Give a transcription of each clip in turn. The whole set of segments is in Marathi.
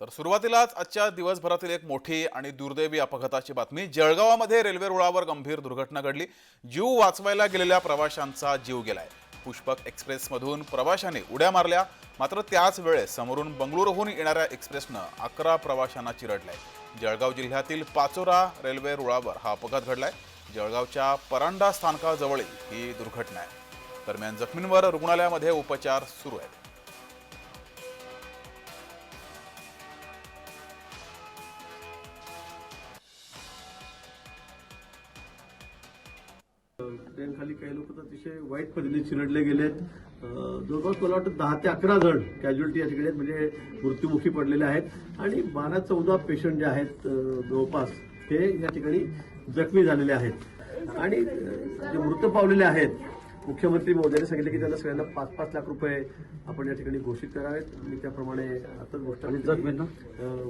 तर सुरुवातीलाच आजच्या दिवसभरातील एक मोठी आणि दुर्दैवी अपघाताची बातमी. जळगावामध्ये रेल्वे रुळावर गंभीर दुर्घटना घडली. जीव वाचवायला गेलेल्या प्रवाशांचा जीव गेलाय. पुष्पक एक्सप्रेसमधून प्रवाशाने उड्या मारल्या. मात्र त्याच वेळेस समोरून बंगळुरूहून येणाऱ्या एक्सप्रेसनं अकरा प्रवाशांना चिरडलाय. जळगाव जिल्ह्यातील पाचोरा रेल्वे रुळावर हा अपघात घडलाय. जळगावच्या परांडा स्थानकाजवळील ही दुर्घटना आहे. दरम्यान जखमींवर रुग्णालयामध्ये उपचार सुरू आहेत. त्यांखाली काही लोक तर अतिशय वाईट पद्धतीने चिरडले गेलेत जवळपास मला वाटतं दहा ते अकरा जण कॅज्युअलिटी या ठिकाणी म्हणजे मृत्युमुखी पडलेले आहेत. आणि बारा चौदा पेशंट जे आहेत जवळपास ते या ठिकाणी जखमी झालेले आहेत. आणि जे मृत पावलेले आहेत मुख्यमंत्री मोदयांनी सांगितलं की त्यांना सगळ्यांना पाच पाच लाख रुपये आपण या ठिकाणी घोषित करावेत. मी त्याप्रमाणे आताच गोष्ट जखमींना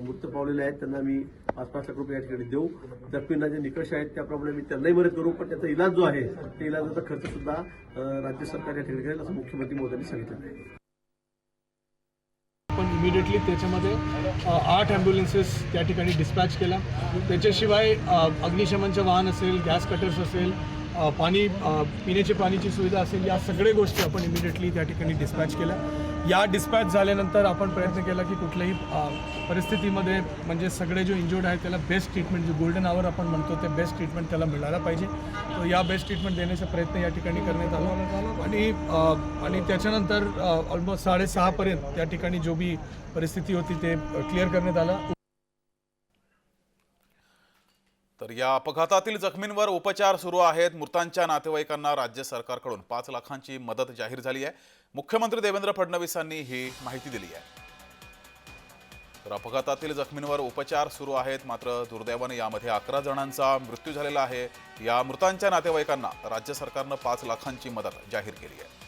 मृत पावलेले आहेत. त्यांना मी पाच पाच लाख रुपये या ठिकाणी देऊ. जखमींना जे निकष आहेत त्याप्रमाणे मी त्यांनाही मदत करू. पण त्याचा इलाज जो आहे त्या इलाजाचा खर्च सुद्धा राज्य सरकार या ठिकाणी करेल असं मुख्यमंत्री मोदयांनी सांगितलं. आहे आपण इमिडिएटली त्याच्यामध्ये आठ ॲम्ब्युलन्सेस त्या ठिकाणी डिस्पॅच केल्या. त्याच्याशिवाय अग्निशमनचं वाहन असेल गॅस कटर्स असेल पाणी पिण्याची पाण्याची सुविधा असेल या सगळ्या गोष्टी आपण इमिडिएटली त्या ठिकाणी डिस्पॅच केल्या. या डिस्पॅच झाल्यानंतर आपण प्रयत्न केला की कुठल्याही परिस्थितीमध्ये म्हणजे सगळे जो इंजुर्ड आहेत त्याला बेस्ट ट्रीटमेंट जे गोल्डन आवर आपण म्हणतो ते बेस्ट ट्रीटमेंट त्याला मिळायला पाहिजे. तर या बेस्ट ट्रीटमेंट देण्याचा प्रयत्न या ठिकाणी करण्यात आला. आणि आणि त्याच्यानंतर ऑलमोस्ट साडेसहापर्यंत त्या ठिकाणी जो बी परिस्थिती होती ते क्लिअर करण्यात आलं. तर या अपघातातील जखमींवर उपचार सुरू आहेत. मृतांच्या नातेवाईकांना राज्य सरकारकडून पाच लाखांची मदत जाहीर झाली आहे. मुख्यमंत्री देवेंद्र फडणवीसांनी ही माहिती दिली आहे. तर अपघातातील जखमींवर उपचार सुरू आहेत. मात्र दुर्दैवाने यामध्ये अकरा जणांचा मृत्यू झालेला आहे. या मृतांच्या नातेवाईकांना राज्य सरकारनं पाच लाखांची मदत जाहीर केली आहे.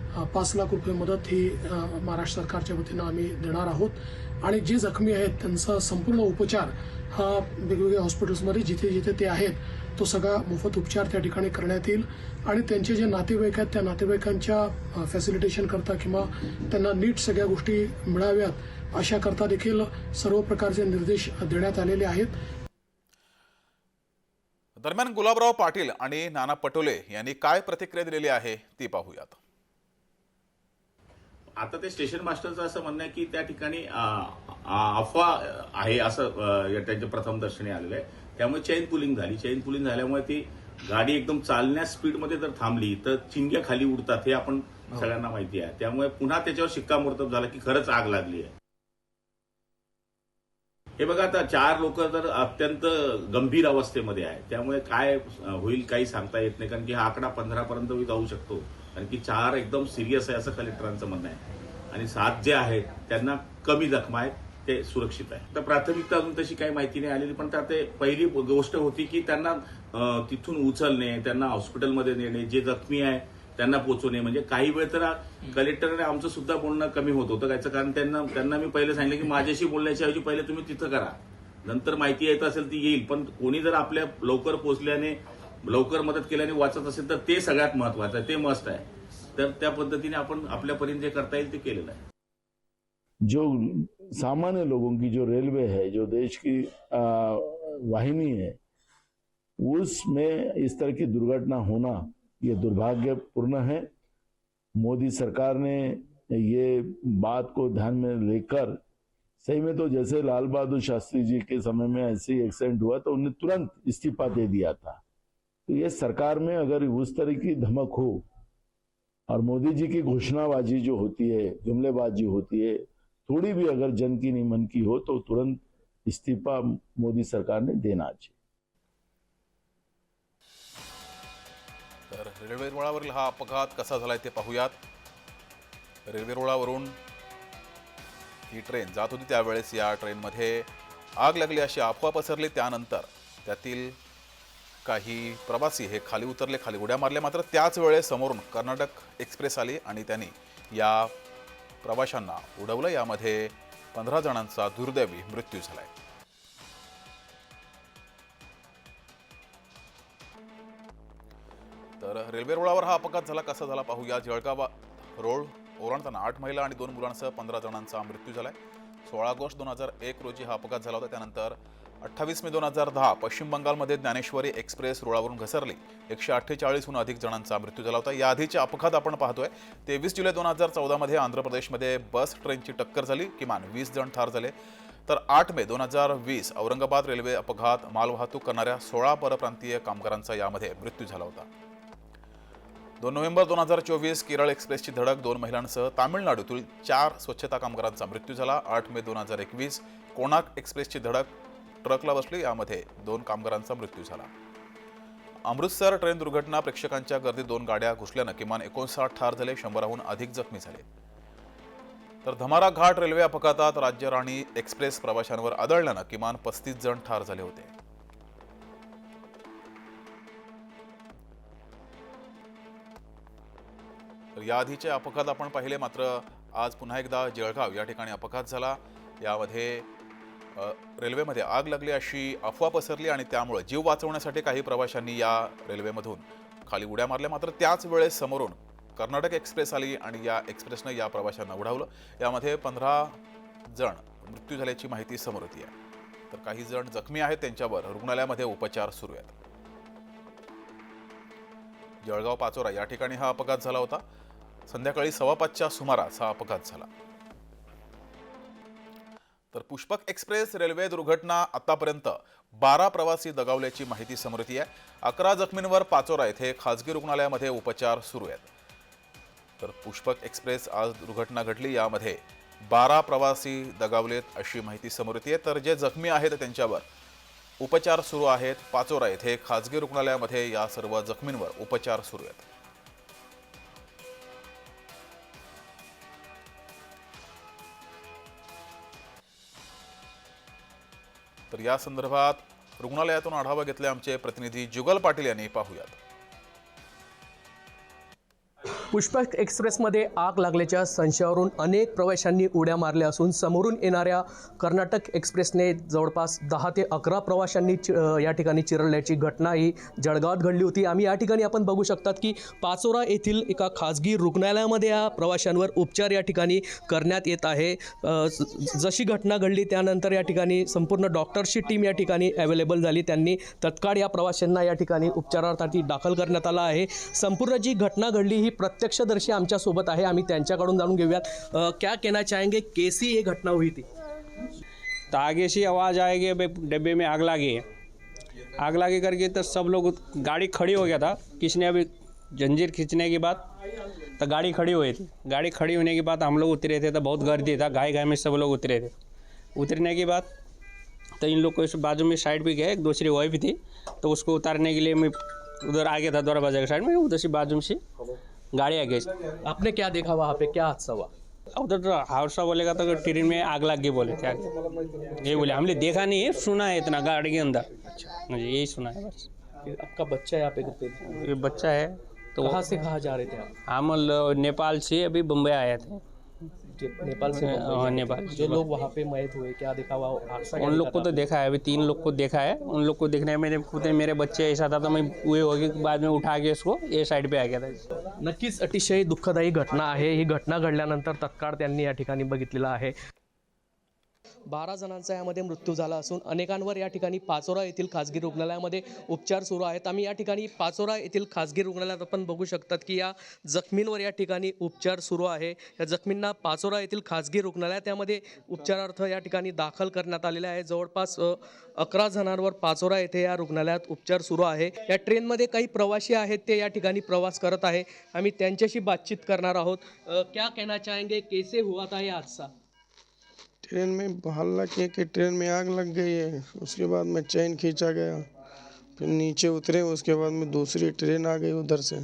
पाच लाख रुपये मदत ही महाराष्ट्र सरकारच्या वतीनं आम्ही देणार आहोत. आणि जे जखमी आहेत त्यांचा संपूर्ण उपचार हा वेगवेगळ्या हॉस्पिटल्समध्ये जिथे जिथे ते आहेत तो सगळा मोफत उपचार त्या ठिकाणी करण्यात येईल. आणि त्यांचे जे नातेवाईक आहेत त्या नातेवाईकांच्या फॅसिलिटेशन करता किंवा त्यांना नीट सगळ्या गोष्टी मिळाव्यात अशा करता देखील सर्व प्रकारचे निर्देश देण्यात आलेले आहेत. दरम्यान गुलाबराव पाटील आणि नाना पटोले यांनी काय प्रतिक्रिया दिलेली आहे ती पाहूयात. आता ते स्टेशन मास्टरचं असं म्हणणं आहे की त्या ठिकाणी अफवा आहे असं त्यांच्या प्रथम दर्शनी आलेलं आहे. त्यामुळे चेन पुलिंग झाली. चेन पुलिंग झाल्यामुळे ती गाडी एकदम चालण्या स्पीडमध्ये जर थांबली तर चिंग्या खाली उडतात हे आपण सगळ्यांना माहिती आहे. त्यामुळे पुन्हा त्याच्यावर शिक्कामोर्तब झाला की खरंच आग लागली आहे. हे बघा आता चार लोक तर अत्यंत गंभीर अवस्थेमध्ये आहे. त्यामुळे काय होईल काही सांगता येत नाही कारण की हा आकडा पंधरा पर्यंत जाऊ शकतो. कारण की चार एकदम सिरियस आहे असं कलेक्टरांचं म्हणणं आहे. आणि सात जे आहेत त्यांना कमी जखमा आहेत ते सुरक्षित आहे. तर प्राथमिकता अजून तशी काही माहिती नाही आलेली पण त्यात ते पहिली गोष्ट होती की त्यांना तिथून उचलणे त्यांना हॉस्पिटलमध्ये नेणे जे जखमी आहे त्यांना पोचवणे. म्हणजे काही वेळ तर कलेक्टरने आमचं सुद्धा बोलणं कमी होत होतं. त्याचं कारण त्यांना त्यांना मी पहिले सांगितलं की माझ्याशी बोलण्याच्या ऐवजी पहिले तुम्ही तिथं करा. नंतर माहिती येत असेल ती येईल. पण कोणी जर आपल्या लवकर पोचल्याने लवकर मदत केल्याने वाचत असेल तर ते सगळ्यात महत्वाचं आहे. ते मस्त आहे. तर त्या पद्धतीने आपण आपल्यापर्यंत जे करता येईल ते केलेलं आहे. जो सामान्य लोगों की जो रेलवे है, जो देश की वाहिनी है, उसमें इस तरह की दुर्घटना होना ये दुर्भाग्यपूर्ण है। मोदी सरकार ने ये बात को ध्यान में लेकर, सही में तो जैसे लाल बहादुर शास्त्री जी के समय में ऐसे ही एक्सीडेंट हुआ तो उन्हें तुरंत इस्तीफा दे दिया था। तो ये सरकार में अगर उस तरह की धमक हो और मोदी जी की घोषणाबाजी जो होती है जुमलेबाजी होती है थोड़ी भी अगर जन की नहीं मन की हो तो तुरंत इस्तीफा मोदी सरकार ने देना चाहिए। तर रेल्वे रुळावरील हा अपघात कसा झालाय ते पाहूयात. रेल्वे रुळावरून ही ट्रेन जात होती त्यावेळेस या ट्रेनमध्ये आग लागली अशी अफवा पसरली. त्यानंतर त्यातील काही प्रवासी हे खाली उतरले खाली उड्या मारल्या मात्र त्याच वेळेस समोरून कर्नाटक एक्सप्रेस आली आणि त्यांनी या प्रवाशांना उडवलं. यामध्ये पंधरा जणांचा दुर्दैवी मृत्यू झालाय. तर रेल्वे रुळावर हा अपघात झाला. कसा झाला पाहूया जळगाव रोड. ओलांडताना आठ महिला आणि दोन मुलांसह पंधरा जणांचा मृत्यू झालाय. सोळा ऑगस्ट दोन हजार एक रोजी हा अपघात झाला होता. त्यानंतर अठ्ठावीस मे दोन हजार दहा पश्चिम बंगालमध्ये ज्ञानेश्वरी एक्सप्रेस रुळावरून घसरली. एकशे अठ्ठेचाळीसहून अधिक जणांचा मृत्यू झाला होता. याआधीचे अपघात आपण पाहतोय. तेवीस जुलै दोन हजार चौदामध्ये आंध्र प्रदेशमध्ये बस ट्रेनची टक्कर झाली. किमान वीस जण ठार झाले. तर आठ मे दोन हजार वीस औरंगाबाद रेल्वे अपघात मालवाहतूक करणाऱ्या सोळा परप्रांतीय कामगारांचा यामध्ये मृत्यू झाला होता. दोन नोव्हेंबर दोन हजार चोवीस केरळ एक्सप्रेसची धडक दोन महिलांसह तामिळनाडूतील चार स्वच्छता कामगारांचा मृत्यू झाला. आठ मे दोन हजार एकवीस कोणाक एक्सप्रेसची धडक ट्रकला बसली यामध्ये दोन कामगारांचा मृत्यू झाला. अमृतसर ट्रेन दुर्घटना प्रेक्षकांच्या गर्दीत दोन गाड्या घुसल्यानं किमान एकोणसाठ ठार झाले शंभराहून अधिक जखमी झाले. तर धमारा घाट रेल्वे अपघातात राज्यराणी एक्सप्रेस प्रवाशांवर आदळल्यानं किमान पस्तीस जण ठार झाले होते. तर याआधीचे अपघात आपण पाहिले मात्र आज पुन्हा एकदा जळगाव या ठिकाणी अपघात झाला. यामध्ये रेल्वेमध्ये आग लागली अशी अफवा पसरली आणि त्यामुळे जीव वाचवण्यासाठी काही प्रवाशांनी या रेल्वेमधून खाली उड्या मारल्या. मात्र त्याच वेळेस समोरून कर्नाटक एक्सप्रेस आली आणि या एक्सप्रेसनं या प्रवाशांना उडावलं. यामध्ये पंधरा जण मृत्यू झाल्याची माहिती समोर येते. आहे तर काही जण जखमी आहेत. त्यांच्यावर रुग्णालयामध्ये उपचार सुरू आहेत. जळगाव पाचोरा या ठिकाणी हा अपघात झाला होता. संध्याकाळी सव्वा पाचच्या सुमारास हा अपघात झाला. तर पुष्पक एक्सप्रेस रेल्वे दुर्घटना आतापर्यंत बारा प्रवासी दगावल्याची माहिती समोर येते आहे. अकरा जखमींवर पाचोरा येथे खाजगी रुग्णालयामध्ये उपचार सुरू आहेत. तर पुष्पक एक्सप्रेस आज दुर्घटना घडली यामध्ये बारा प्रवासी दगावलेत अशी माहिती समोर येते तर जे जखमी आहेत त्यांच्यावर उपचार सुरू आहेत. पाचोरा येथे खाजगी रुग्णालयामध्ये या सर्व जखमींवर उपचार सुरू आहेत. या संदर्भात रुग्णालयातून आढावा घेतले आमचे प्रतिनिधी जुगल पाटील यांनी पाहूयात. पुष्पक एक्सप्रेसमध्ये आग लागल्याच्या संशयावरून अनेक प्रवाशांनी उड्या मारल्या असून समोरून येणाऱ्या कर्नाटक एक्सप्रेसने जवळपास दहा ते अकरा प्रवाशांनी चि या ठिकाणी चिरडल्याची घटना ही जळगावात घडली होती. आम्ही या ठिकाणी आपण बघू शकतात की पाचोरा येथील एका खाजगी रुग्णालयामध्ये या प्रवाशांवर उपचार या ठिकाणी करण्यात येत आहे. ज- जशी घटना घडली त्यानंतर या ठिकाणी संपूर्ण डॉक्टर्सची टीम या ठिकाणी अवेलेबल झाली. त्यांनी तत्काळ या प्रवाशांना या ठिकाणी उपचारासाठी दाखल करण्यात आला आहे. संपूर्ण जी घटना घडली ही प्रत्यक्षदर्शी आमच्यासोबत आहे. आम्ही त्यांच्याकडून जाणून घेऊयात. क्या कहना चाहेंगे? कैसी ये घटना हुई थी? तो आगे से आवाज़ आएगी अबे डब्बे में आग लगी है। आग लगी करके तो सब लोग गाड़ी खड़ी हो गया था। किसने अभी जंजीर खींचने के बाद तो गाड़ी खड़ी हुई थी। गाड़ी खड़ी होने के बाद हम लोग उतरे थे तो बहुत गर्दी था। गाय गाय में सब लोग उतरे थे। उतरने के बाद तो इन लोग को इस बाजू में साइड भी गए एक दूसरी वाइफ थी। तो उसको उतारने के लिए मैं उधर आ गया था दरवाज़ा के साइड में। उधर से बाजू में से गाड़ी आ गई आपने क्या देखा वहाँ पे? क्या हादसा हुआ? उधर तो हादसा बोलेगा तो ट्रेन में आग लग गई बोले क्या? ये बोले हमने देखा नहीं है सुना है इतना गाड़ी के अंदर। अच्छा। मुझे यही सुना है बस। आपका बच्चा यहाँ पे कितने ये बच्चा है तो वहाँ से कहा जा रहे थे आप? हम नेपाल से अभी बम्बई आए थे। नेपाल से हाँ, नेपाल जो लोग वहाँ पे मैद हुए क्या देखा हुआ उन लोग को तो देखा है अभी तीन लोग को देखा है। उन लोग को देखने में मेरे खुद मेरे बच्चे ऐसा था तो मैं हुए हो गए बाद में उठा के उसको ये साइड पे आ गया था। नक्कीच अतिशय दुखदायी घटना है ही घटना घडल्यानंतर तत्काल बगित है ठिकाणी बघितलेलं आहे. बारा जणांचा यामध्ये मृत्यू झाला असून अनेकांवर या ठिकाणी पाचोरा येथील खाजगी रुग्णालयामध्ये उपचार सुरू आहेत. आम्ही या ठिकाणी पाचोरा येथील खाजगी रुग्णालयात आपण बघू शकतात की या जखमींवर या ठिकाणी उपचार सुरू आहे. या जखमींना पाचोरा येथील खाजगी रुग्णालयात त्यामध्ये उपचारार्थ या ठिकाणी दाखल करण्यात आलेले आहे. जवळपास अकरा जणांवर पाचोरा येथे या रुग्णालयात उपचार सुरू आहे. या ट्रेनमध्ये काही प्रवासी आहेत ते या ठिकाणी प्रवास करत आहे. आम्ही त्यांच्याशी बातचीत करणार आहोत. क्या कहना चाहेंगे? कैसे हुआ था हे हादसा? ट्रेन में हल्ला किए कि ट्रेन में आग लग गई है। उसके बाद मैं चैन खींचा गया। फिर नीचे उतरे उसके बाद में दूसरी ट्रेन आ गई उधर से।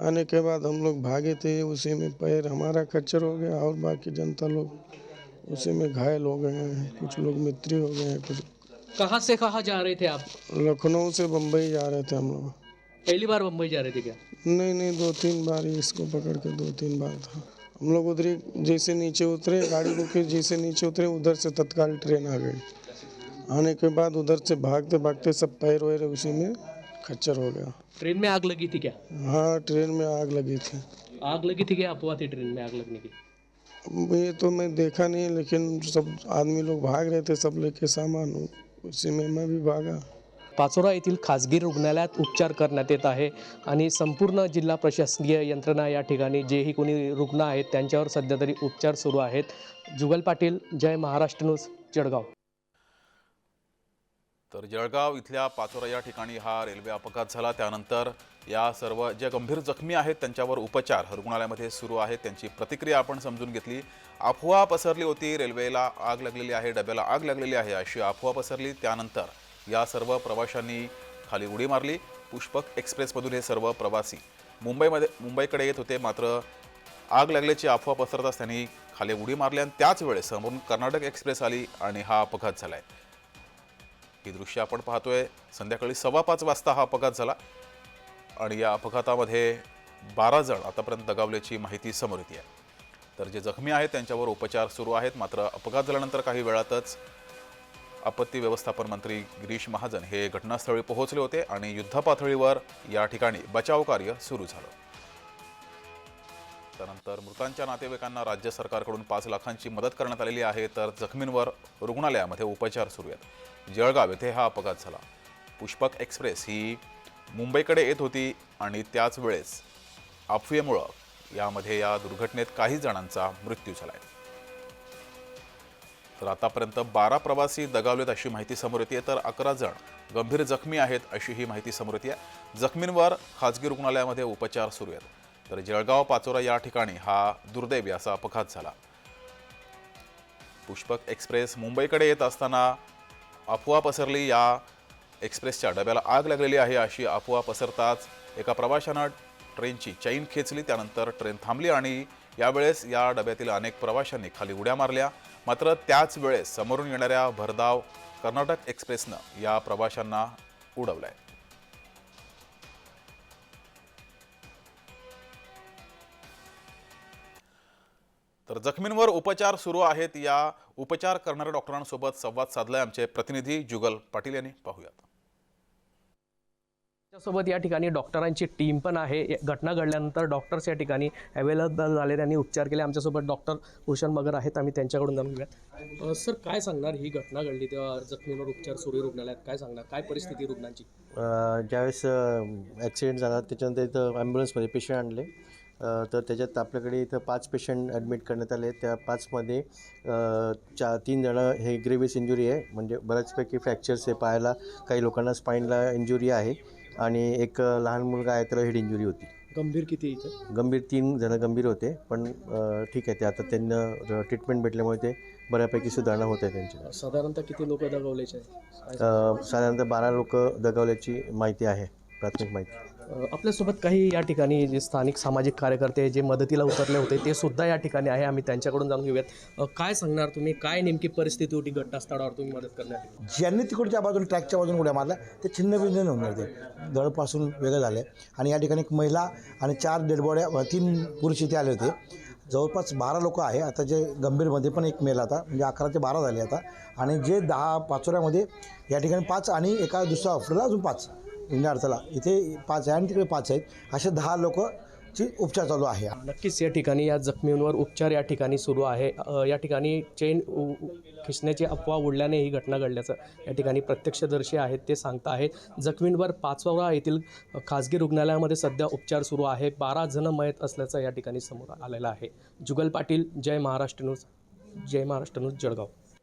आने के बाद हम लोग भागे थे उसी में पैर हमारा खच्चर हो गया और बाकी जनता लोग उसी में घायल हो गए हैं। कुछ लोग मृत्यु हो गए हैं कुछ कहाँ से कहाँ जा रहे थे आप? लखनऊ से बम्बई जा रहे थे हम लोग। पहली बार बम्बई जा रहे थे क्या? नहीं नहीं दो तीन बार ही इसको पकड़ के दो तीन बार था। हम लोग उधर जैसे नीचे उतरे गाड़ी रुके जैसे नीचे उतरे उधर से तत्काल ट्रेन आ गई। आने के बाद उधर से भागते भागते सब पैर वैर उसी में खच्चर हो गया। ट्रेन में आग लगी थी क्या? हाँ ट्रेन में आग लगी थी। आग लगी थी क्या? अफवाह थी ट्रेन में आग लगने की। ये तो मैं देखा नहीं लेकिन सब आदमी लोग भाग रहे थे सब लेके सामान उसी में मैं भी भागा। पाचोरा येथील खाजगी रुग्णालयात उपचार करण्यात येत आहे आणि संपूर्ण जिल्हा प्रशासकीय यंत्रणा या ठिकाणी जेही कोणी रुग्ण आहेत त्यांच्यावर सध्या तरी उपचार सुरू आहेत. जुगल पाटील जय महाराष्ट्र न्यूज जळगाव. तर जळगाव इथल्या पाचोरा या ठिकाणी हा रेल्वे अपघात झाला. त्यानंतर या सर्व जे गंभीर जखमी आहेत त्यांच्यावर उपचार रुग्णालयामध्ये सुरू आहेत त्यांची प्रतिक्रिया आपण समजून घेतली. अफवा पसरली होती. रेल्वेला आग लागलेली आहे. डब्याला आग लागलेली आहे अशी अफवा पसरली. त्यानंतर या सर्व प्रवाशांनी खाली उडी मारली. पुष्पक एक्सप्रेसमधून हे सर्व प्रवासी मुंबईमध्ये मुंबईकडे येत होते. मात्र आग लागल्याची अफवा पसरताच त्यांनी खाली उडी मारली आणि त्याच वेळेस समोरून कर्नाटक एक्सप्रेस आली आणि हा अपघात झालाय. ही दृश्य आपण पाहतोय. संध्याकाळी सव्वा पाच वाजता हा अपघात झाला आणि या अपघातामध्ये बारा जण आतापर्यंत दगावल्याची माहिती समोर येते. आहे तर जे जखमी आहेत त्यांच्यावर उपचार सुरू आहेत. मात्र अपघात झाल्यानंतर काही वेळातच आपत्ती व्यवस्थापन मंत्री गिरीश महाजन हे घटनास्थळी पोहोचले होते आणि युद्धपातळीवर या ठिकाणी बचाव कार्य सुरू झालं. त्यानंतर मृतांच्या नातेवाईकांना राज्य सरकारकडून पाच लाखांची मदत करण्यात आलेली आहे तर जखमींवर रुग्णालयामध्ये उपचार सुरू आहेत. जळगाव येथे हा अपघात झाला. पुष्पक एक्सप्रेस ही मुंबईकडे येत होती आणि त्याच वेळेस अफवेमुळं यामध्ये या दुर्घटनेत काही जणांचा मृत्यू झाला आहे तर आतापर्यंत बारा प्रवासी दगावलेत अशी माहिती समोर येते तर अकरा जण गंभीर जखमी आहेत अशी ही माहिती समोर येते जखमींवर खाजगी रुग्णालयामध्ये उपचार सुरू आहेत. तर जळगाव पाचोरा या ठिकाणी हा दुर्दैवी असा अपघात झाला. पुष्पक एक्सप्रेस मुंबईकडे येत असताना अफवा पसरली. या एक्सप्रेसच्या डब्याला आग लागलेली आहे अशी अफवा पसरताच एका प्रवाशानं ट्रेनची चैन खेचली. त्यानंतर ट्रेन थांबली आणि यावेळेस या डब्यातील अनेक प्रवाशांनी खाली उड्या मारल्या. मात्र त्याच वेळेस समोरून येणाऱ्या भरधाव कर्नाटक एक्सप्रेसनं या प्रवाशांना उडवलंय. तर जखमींवर उपचार सुरू आहेत. या उपचार करणाऱ्या डॉक्टरांसोबत संवाद साधलाय आमचे प्रतिनिधी जुगल पाटील यांनी. पाहूयात. सोबत या ठिकाणी डॉक्टरांची टीम पण आहे. या घटना घडल्यानंतर डॉक्टर्स या ठिकाणी अवेलेबल झाले. त्यांनी उपचार केले. आमच्यासोबत डॉक्टर भूषण मगर आहेत. आम्ही त्यांच्याकडून जाणून घेऊयात. सर काय सांगणार ही घटना घडली तेव्हा? जखमींवर उपचार सुरू रुग्णालयात. काय सांगणार? काय परिस्थिती रुग्णांची? ज्यावेळेस ॲक्सिडेंट झाला त्याच्यानंतर इथं ॲम्ब्युलन्समध्ये पेशंट आणले. तर त्याच्यात आपल्याकडे इथं पाच पेशंट ॲडमिट करण्यात आले. त्या पाचमध्ये चार चा तीन जणं हे ग्रेव्हिस इंजुरी आहे. म्हणजे बऱ्याचपैकी फ्रॅक्चर्स आहे पायाला काही लोकांना स्पाईनला इंजुरी आहे. आणि एक लहान मुलगा आहे त्याला हेड इंजुरी होती. गंभीर किती इथं? गंभीर तीन जणं गंभीर होते पण अ, ठीक आहे ते आता त्यांना ट्रीटमेंट भेटल्यामुळे ते बऱ्यापैकी सुधारणा होत आहे त्यांची साधारणतः किती लोक दगावल्याचे आहेत? अ, साधारणतः बारा लोक दगावल्याची माहिती आहे प्राथमिक माहिती. आपल्यासोबत काही या ठिकाणी जे स्थानिक सामाजिक कार्यकर्ते जे मदतीला उतरले होते ते सुद्धा या ठिकाणी आहे. आम्ही त्यांच्याकडून जाऊन घेऊयात. काय सांगणार तुम्ही? काय नेमकी परिस्थिती होती घटनास्थळावर? तुम्ही मदत करणार ज्यांनी तिकडच्या बाजून ट्रॅकच्या बाजून उड्या मारल्या ते छिन्नभिन्न होऊन ते दळपासून वेगळं झाले. आणि या ठिकाणी एक महिला आणि चार डेडबॉड्या तीन पुरुष इथे आले होते. जवळपास बारा लोक आहे. आता जे गंभीरमध्ये पण एक मेल आता म्हणजे अकरा ते बारा झाले आता. आणि जे दहा पाचोऱ्यामध्ये या ठिकाणी पाच आणि एका दुसऱ्या ऑफरला अजून पाच. इंडिया इथे पाच आहे आणि तिकडे पाच आहेत. असे दहा लोकची उपचार चालू आहे. नक्कीच या ठिकाणी या जखमींवर उपचार या ठिकाणी सुरू आहे. या ठिकाणी चेन उ- अफवा उडल्याने ही घटना घडल्याचं या ठिकाणी प्रत्यक्षदर्शी आहेत ते सांगता आहेत. जखमींवर पाचवा येथील खाजगी रुग्णालयामध्ये सध्या उपचार सुरू आहे. बारा जण मयत असल्याचं या ठिकाणी समोर आलेलं आहे. Jugal Patil Jai Maharashtra news Jai Maharashtra news Jalgaon.